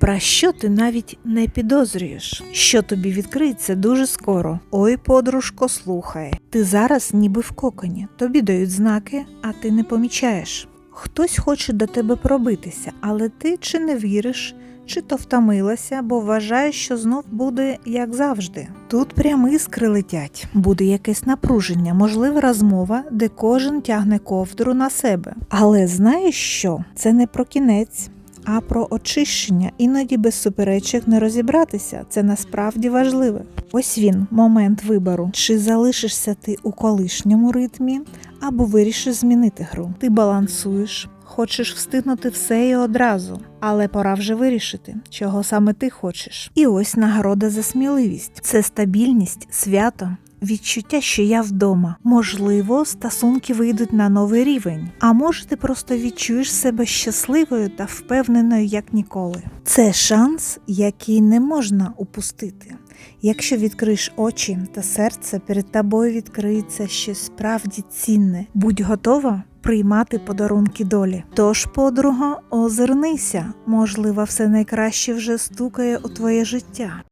про що ти навіть не підозрюєш, що тобі відкриється дуже скоро. Ой, подружко, слухай. Ти зараз ніби в коконі, тобі дають знаки, а ти не помічаєш. Хтось хоче до тебе пробитися, але ти чи не віриш, чи то втомилася, бо вважаєш, що знов буде як завжди. Тут прям іскри летять, буде якесь напруження, можлива розмова, де кожен тягне ковдру на себе. Але знаєш що? Це не про кінець. А про очищення іноді без суперечок не розібратися. Це насправді важливе. Ось він, момент вибору. Чи залишишся ти у колишньому ритмі, або вирішиш змінити гру. Ти балансуєш, хочеш встигнути все і одразу, але пора вже вирішити, чого саме ти хочеш. І ось нагорода за сміливість це стабільність, свято. Відчуття, що я вдома. Можливо, стосунки вийдуть на новий рівень. А може, ти просто відчуєш себе щасливою та впевненою як ніколи. Це шанс, який не можна упустити. Якщо відкриєш очі та серце, перед тобою відкриється щось справді цінне. Будь готова приймати подарунки долі. Тож, подруга, озирнися, можливо, все найкраще вже стукає у твоє життя.